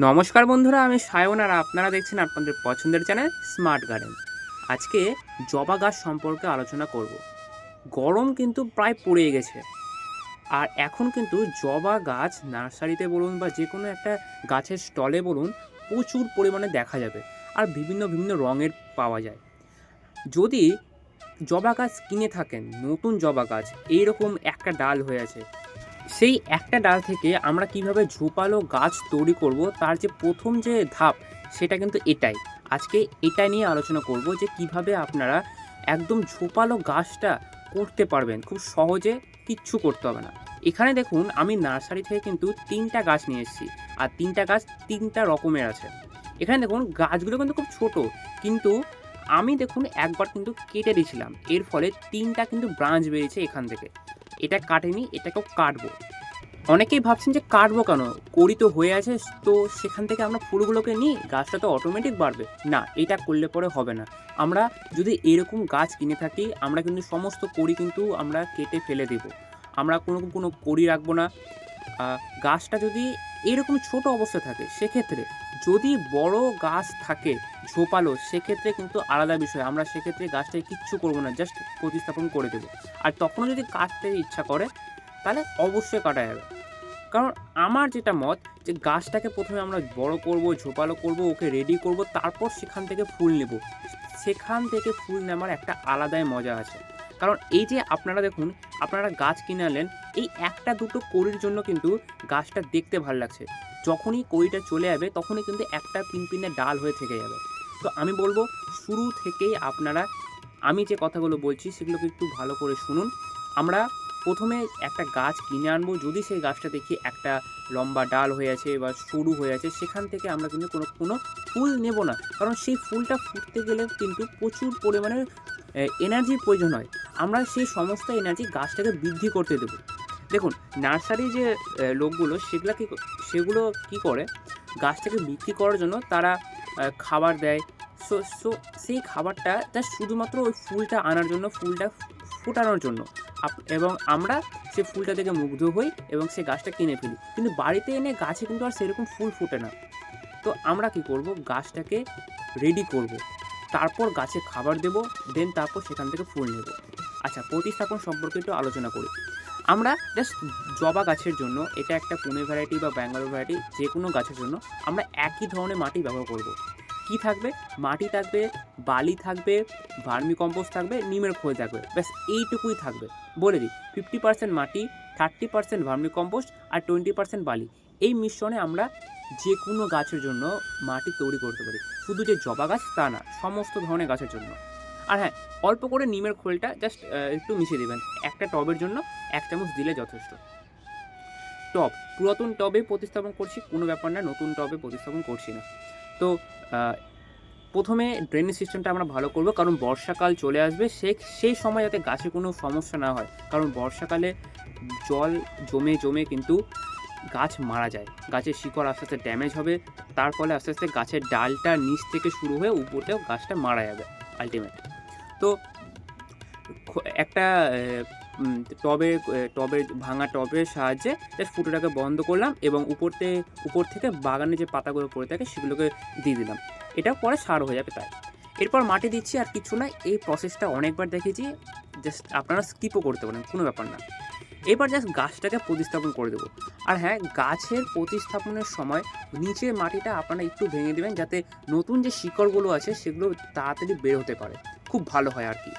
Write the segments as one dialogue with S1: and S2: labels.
S1: নমস্কার বন্ধুরা, আমি সায়ন আর আপনারা দেখছেন আপনাদের পছন্দের চ্যানেল স্মার্ট গার্ডেন আজকে জবা গাছ সম্পর্কে আলোচনা করব। গরম কিন্তু প্রায় পড়ে গেছে। আর এখন কিন্তু জবা গাছ নার্সারিতে বলুন বা যে কোনো একটা গাছের স্টলে বলুন, প্রচুর পরিমাণে দেখা যাবে আর বিভিন্ন বিভিন্ন রঙের পাওয়া যায়। যদি জবা গাছ কিনে থাকেন, নতুন জবা গাছ, এইরকম একটা ডাল হয়ে আছে সেই একটা ডাল থেকে আমরা কীভাবে ঝোপালো গাছ তৈরি করব, তার যে প্রথম যে ধাপ, সেটা কিন্তু এটাই। আজকে এটা নিয়ে আলোচনা করব যে কীভাবে আপনারা একদম ঝোপালো গাছটা করতে পারবেন, খুব সহজে কিচ্ছু করতে হবে না। এখানে দেখুন, আমি নার্সারি থেকে কিন্তু তিনটা গাছ নিয়ে এসেছি, আর তিনটা গাছ তিনটা রকমের আছে। এখানে দেখুন, গাছগুলো কিন্তু খুব ছোট, কিন্তু আমি দেখুন একবার কিন্তু কেটে দিয়েছিলাম, এর ফলে তিনটা কিন্তু ব্রাঞ্চ বেরিয়েছে এখান থেকে। এটা কাটেনি, এটাকেও কাটবো। অনেকেই ভাবছেন যে কাটবো কেন? করি তো হয়ে আছে, তো সেখান থেকে আমরা ফুলগুলোকে নিই, গাছটা তো অটোমেটিক বাড়বে। না, এটা করলে পরে হবে না। আমরা যদি এরকম গাছ কিনে থাকি, আমরা কিন্তু সমস্ত করি কিন্তু আমরা কেটে ফেলে দেব। আমরা কোনো কোনো করি রাখব না। গাছটা যদি এরকম ছোট অবস্থায় থাকে, সেক্ষেত্রে যদি বড় গাছ থাকে ঝোপালো, সেক্ষেত্রে কিন্তু আলাদা বিষয়। আমরা সেক্ষেত্রে গাছটাকে কিচ্ছু করব না জাস্ট প্রতিস্থাপন করে দেবো। আর তখনও যদি কাটতে ইচ্ছা করে, তাহলে অবশ্যই কাটা যাবে। কারণ আমার যেটা মত যে গাছটাকে প্রথমে আমরা বড় করব, ঝোপালো করব, ওকে রেডি করব, তারপর সেখান থেকে ফুল নেব। সেখান থেকে ফুল নেওয়ার একটা আলাদাই মজা আছে। কারণ এই যে আপনারা দেখুন, আপনারা গাছ কিনে আনলেন, এই একটা দুটো কড়ির জন্য কিন্তু গাছটা দেখতে ভালো লাগছে। যখনই কড়িটা চলে যাবে, তখনই কিন্তু একটা পিনপিনে ডাল হয়ে থেকে যাবে। তো আমি বলব, শুরু থেকেই আপনারা, আমি যে কথাগুলো বলছি, সেগুলোকে একটু ভালো করে শুনুন। আমরা প্রথমে একটা গাছ কিনে আনব, যদি সেই গাছটা দেখি একটা লম্বা ডাল হয়ে আছে বা সরু হয়ে আছে, সেখান থেকে আমরা কিন্তু কোনো কোনো ফুল নেব না। কারণ সেই ফুলটা ফুটতে গেলে কিন্তু প্রচুর পরিমাণে এনার্জির প্রয়োজন হয়। আমরা সেই সমস্ত এনার্জি গাছটাকে বৃদ্ধি করতে দেবো। দেখুন নার্সারি যে লোকগুলো সেগুলো কি সেগুলো কি করে? গাছটাকে বিক্রি করার জন্য তারা খাবার দেয়। সো সো সেই খাবারটা জাস্ট শুধুমাত্র ওই ফুলটা আনার জন্য, ফুলটা ফোটানোর জন্য। এবং আমরা সেই ফুলটা থেকে মুগ্ধ হই এবং সেই গাছটা কিনে ফেলি। কিন্তু বাড়িতে এনে গাছে কিন্তু আর সেরকম ফুল ফোটে না। তো আমরা কি করব? গাছটাকে রেডি করব। তারপর গাছে খাবার দেব দেন তারপর সেখান থেকে ফুল নেব। আচ্ছা প্রতিস্থাপন সম্পর্কে একটু আলোচনা করি। আমরা জাস্ট জবা গাছের জন্য, এটা একটা পুনে ভ্যারাইটি বা ব্যাঙ্গালোর ভ্যারাইটি যে কোনো গাছের জন্য, আমরা একই ধরনের মাটি ব্যবহার করব। কি থাকবে? মাটি থাকবে, বালি থাকবে ভার্মি কম্পোস্ট থাকবে, নিমের খোল থাকবে। ব্যাস, এইটুকুই থাকবে। বলে দিই ফিফটি পার্সেন্ট মাটি থার্টি পার্সেন্ট ভার্মি কম্পোস্ট আর টোয়েন্টি পার্সেন্ট বালি। এই মিশ্রণে আমরা যে কোনো গাছের জন্য মাটি তৈরি করতে পারি। শুধু যে জবা গাছ তা না, সমস্ত ধরনের গাছের জন্য। আর হ্যাঁ অল্প করে নিমের খোলটা জাস্ট একটু মিশিয়ে দেবেন। একটা টবের জন্য এক চামচ দিলে যথেষ্ট। টব, পুরাতন টবে প্রতিস্থাপন করছি, কোনো ব্যাপার না, নতুন টবে প্রতিস্থাপন করছি না। তো প্রথমে ড্রেনেজ সিস্টেমটা আমরা ভালো করব, কারণ বর্ষাকাল চলে আসবে, সে, সেই সময় যাতে গাছে কোনো সমস্যা না হয়। কারণ বর্ষাকালে জল জমে জমে কিন্তু গাছ মারা যায়। গাছের শিকড় আস্তে আস্তে ড্যামেজ হবে, তার ফলে আস্তে আস্তে গাছের ডালটা নিচ থেকে শুরু হয়ে উপরেও গাছটা মারা যাবে আলটিমেট তো একটা টবে টবের ভাঙা টবের সাহায্যে জাস্ট ফুটোটাকে বন্ধ করলাম এবং উপরতে উপর থেকে বাগানে যে পাতাগুলো পড়ে থাকে সেগুলোকে দিয়ে দিলাম। এটা পরে সার হয়ে যাবে তাই। এরপর মাটি দিচ্ছি আর কিছু না, এই প্রসেসটা অনেকবার দেখেছি জাস্ট আপনারা স্কিপও করতে পারেন, কোনো ব্যাপার না। এবার জাস্ট গাছটাকে প্রতিস্থাপন করে দেবো। আর হ্যাঁ গাছের প্রতিস্থাপনের সময় নিচের মাটিটা আপনারা একটু ভেঙে দেবেন যাতে নতুন যে শিকড়গুলো আছে সেগুলো তাড়াতাড়ি বের হতে পারে। খুব ভালো হয় আর কি।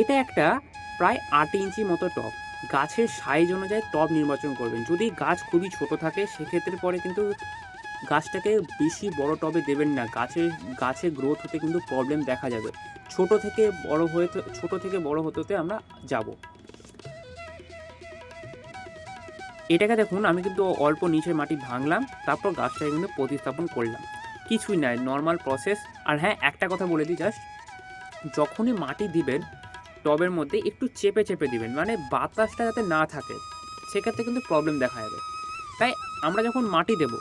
S1: এটা একটা প্রায় আট ইঞ্চি মতো টব। গাছের সাইজ অনুযায়ী টব নির্বাচন করবেন। যদি গাছ খুবই ছোট থাকে, সেক্ষেত্রে পরে কিন্তু গাছটাকে বেশি বড় টবে দেবেন না। গাছের গাছে গ্রোথ হতে কিন্তু প্রবলেম দেখা যাবে। ছোট থেকে বড় হয়ে, ছোট থেকে বড় হতে হতে আমরা যাব। এটাকে দেখুন, আমি কিন্তু অল্প নিচের মাটি ভাঙলাম, তারপর গাছটাকে কিন্তু প্রতিস্থাপন করলাম। কিছুই নাই নর্মাল প্রসেস আর হ্যাঁ একটা কথা বলে দিই জাস্ট যখনই মাটি দিবেন, টবের মধ্যে একটু চেপে চেপে দিবেন মানে বাতাসটা যাতে না থাকে, সেক্ষেত্রে কিন্তু প্রবলেম দেখা যাবে। তাই আমরা যখন মাটি দেব,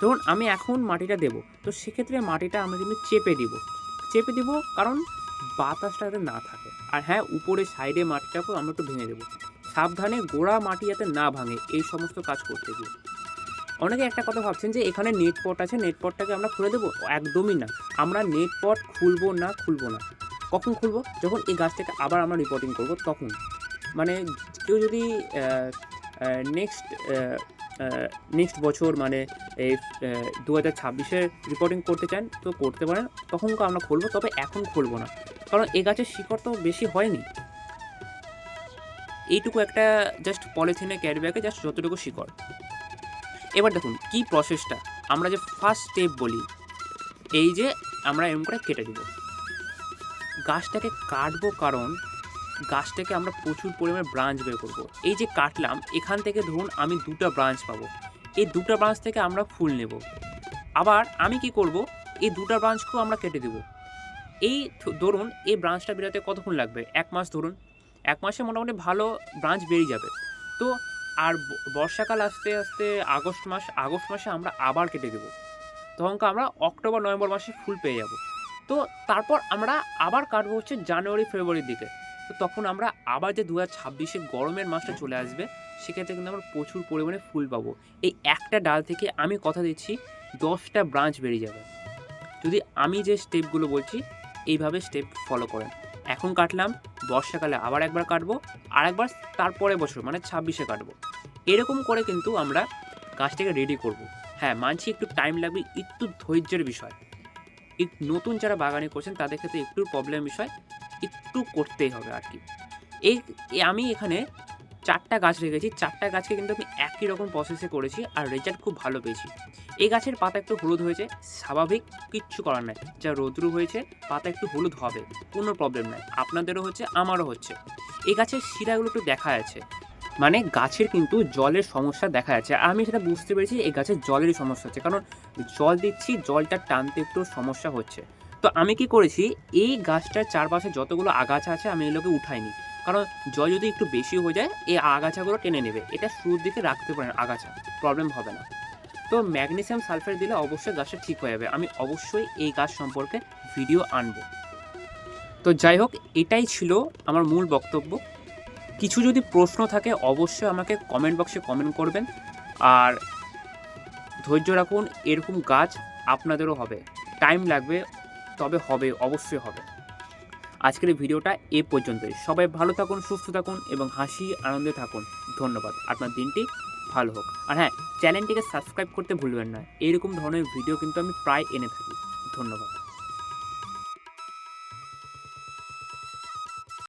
S1: ধরুন আমি এখন মাটিটা দেব, তো সেক্ষেত্রে মাটিটা আমরা কিন্তু চেপে দিব। চেপে দিব কারণ বাতাসটা যাতে না থাকে। আর হ্যাঁ উপরে সাইডে মাটিটাকেও আমরা একটু ভেঙে দেবো। সাবধানে গোড়া মাটি যাতে না ভাঙে, এই সমস্ত কাজ করতে গিয়ে। অনেকে একটা কথা ভাবছেন যে এখানে নেট পট আছে নেট পটটাকে আমরা খুলে দেবো? একদমই না। আমরা নেট পট খুলবো না খুলবো না। কখন খুলবো? যখন এই গাছটাকে আবার আমরা রিপোর্টিং করব, তখন। মানে কেউ যদি নেক্সট নেক্সট বছর মানে এই দু হাজার ছাব্বিশে রিপোর্টিং করতে চান, তো করতে পারেন। তখন আমরা খুলবো, তবে এখন খুলবো না। কারণ এ গাছের শিকড় তো বেশি হয়নি। এইটুকু একটা জাস্ট পলিথিনে ক্যারি ব্যাগে জাস্ট যতটুকু শিকড়। এবার দেখুন, কি প্রসেসটা আমরা যে ফার্স্ট স্টেপ বলি, এই যে আমরা এরকম করে কেটে দেবো। গাছটাকে কাটবো কারণ গাছটাকে আমরা প্রচুর পরিমাণে ব্রাঞ্চ বের করব। এই যে কাটলাম, এখান থেকে ধরুন আমি দুটো ব্রাঞ্চ পাবো। এই দুটো ব্রাঞ্চ থেকে আমরা ফুল নেব। আবার আমি কি করব? এই দুটো ব্রাঞ্চকেও আমরা কেটে দেবো। এই ধরুন এই ব্রাঞ্চটা বেরোতে কতক্ষণ লাগবে? এক মাস ধরুন। এক মাসে মোটামুটি ভালো ব্রাঞ্চ বেরিয়ে যাবে। তো আর বর্ষাকাল আসতে আসতে আগস্ট মাস, আগস্ট মাসে আমরা আবার কেটে দেবো। তখন আমরা অক্টোবর, নভেম্বর মাসে ফুল পেয়ে যাব। তো তারপর আমরা আবার কাটবো হচ্ছে জানুয়ারি, ফেব্রুয়ারির দিকে। তো তখন আমরা আবার যে দু হাজার ছাব্বিশে গরমের মাসটা চলে আসবে, সেক্ষেত্রে কিন্তু আমরা প্রচুর পরিমাণে ফুল পাবো। এই একটা ডাল থেকে আমি কথা দিচ্ছি, দশটা ব্রাঞ্চ বেরিয়ে যাবে। যদি আমি যে স্টেপগুলো বলছি, এইভাবে স্টেপ ফলো করেন। এখন কাটলাম, বর্ষাকালে আবার একবার কাটবো আর একবার তারপরে বছর মানে ছাব্বিশে কাটবো। এরকম করে কিন্তু আমরা গাছটাকে রেডি করব। হ্যাঁ মানছি একটু টাইম লাগবে, একটু ধৈর্যের বিষয়। নতুন যারা বাগানে করছেন, তাদের ক্ষেত্রে একটু প্রবলেম বিষয়, একটু করতেই হবে আর কি। এই আমি এখানে চারটা গাছ রেখেছি। চারটা গাছকে কিন্তু আমি একই রকম প্রসেসে করেছি আর রেজাল্ট খুব ভালো পেয়েছি। এই গাছের পাতা একটু হলুদ হয়েছে, স্বাভাবিক কিচ্ছু করার নাই। যা রৌদ্রু হয়েছে, পাতা একটু হলুদ হবে, কোনো প্রবলেম নাই। আপনাদেরও হচ্ছে, আমারও হচ্ছে। এই গাছের শিরাগুলো একটু দেখা যাচ্ছে। মানে গাছের কিন্তু জলের সমস্যা দেখা যাচ্ছে। আমি সেটা বুঝতে পেরেছি, এই গাছের জলেরই সমস্যা হচ্ছে। কারণ জল দিচ্ছি, জলটা টানতে একটু সমস্যা হচ্ছে। তো আমি কি করেছি, এই গাছটার চারপাশে যতগুলো আগাছা আছে, আমি এগুলোকে উঠাইনি। কারণ জল যদি একটু বেশি হয়ে যায়, এই আগাছাগুলো টেনে নেবে। এটা শুরুর দিকে রাখতে পারেন আগাছা প্রবলেম হবে না। তো ম্যাগনেসিয়াম সালফেট দিলে অবশ্যই গাছটা ঠিক হয়ে যাবে। আমি অবশ্যই এই গাছ সম্পর্কে ভিডিও আনব। তো যাই হোক, এটাই ছিল আমার মূল বক্তব্য। কিছু যদি প্রশ্ন থাকে, অবশ্যই আমাকে কমেন্ট বক্সে কমেন্ট করবেন। আর ধৈর্য রাখুন, এরকম গাছ আপনাদেরও হবে। টাইম লাগবে, তবে হবে, অবশ্যই হবে। আজকের ভিডিওটা এ পর্যন্তই। সবাই ভালো থাকুন, সুস্থ থাকুন এবং হাসি, আনন্দে থাকুন। ধন্যবাদ। আপনার দিনটি ভালো হোক। আর হ্যাঁ চ্যানেলটিকে সাবস্ক্রাইব করতে ভুলবেন না। এরকম ধরনের ভিডিও কিন্তু আমি প্রায় এনে থাকি। ধন্যবাদ।